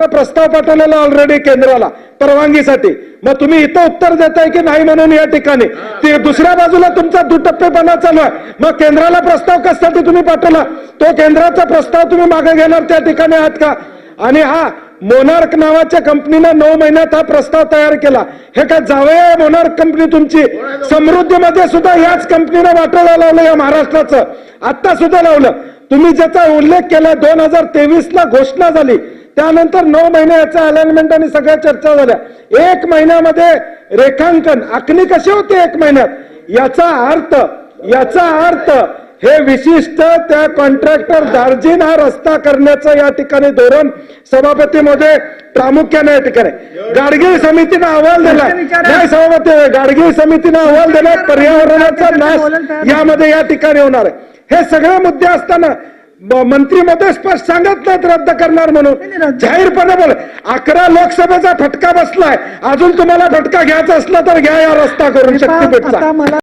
प्रस्ताव पाठवलेला ऑलरेडी केंद्राला परवानगीसाठी. मग तुम्ही इथं उत्तर देताय की नाही म्हणून या ठिकाणी? ते दुसऱ्या बाजूला तुमचा दुटप्पेपणा चालू आहे. मग केंद्राला प्रस्ताव कशासाठी तुम्ही पाठवला? तो केंद्राचा प्रस्ताव तुम्ही मागे घेणार त्या ठिकाणी आहात का? आणि हा मोनार्क नावाच्या कंपनीनं नऊ महिन्यात हा प्रस्ताव तयार केला. हे काय जावे मोनार्क कंपनी तुमची? समृद्धीमध्ये सुद्धा याच कंपनीनं वाटोळा लावलं या महाराष्ट्राचं. आता सुद्धा लावलं. तुम्ही ज्याचा उल्लेख केला दोन हजार तेवीस ला घोषणा झाली त्यानंतर नऊ महिने याचा अलाइनमेंट आणि सगळ्या चर्चा झाल्या. एक महिन्यामध्ये रेखांकन आखणी कशी होते एक महिन्यात? याचा अर्थ याचा अर्थ हे विशिष्ट त्या कॉन्ट्रॅक्टर दार्जिन हा रस्ता करण्याचं या ठिकाणी धोरण सभापती मध्ये प्रामुख्याने या ठिकाणी. गाडगिळ समितीनं अहवाल दिला नाही सभापती गाडगिळ समितीनं अहवाल दिला पर्यावरणाचा नाश यामध्ये या ठिकाणी होणार आहे. हे सगळे मुद्दे असताना मंत्री मध्ये स्पष्ट सांगत नाहीत रद्द करणार म्हणून. जाहीरपणे बोल. अकरा लोकसभेचा फटका बसलाय. अजून तुम्हाला फटका घ्यायचा असला तर घ्या या रस्ता करून शक्तीपीठचा.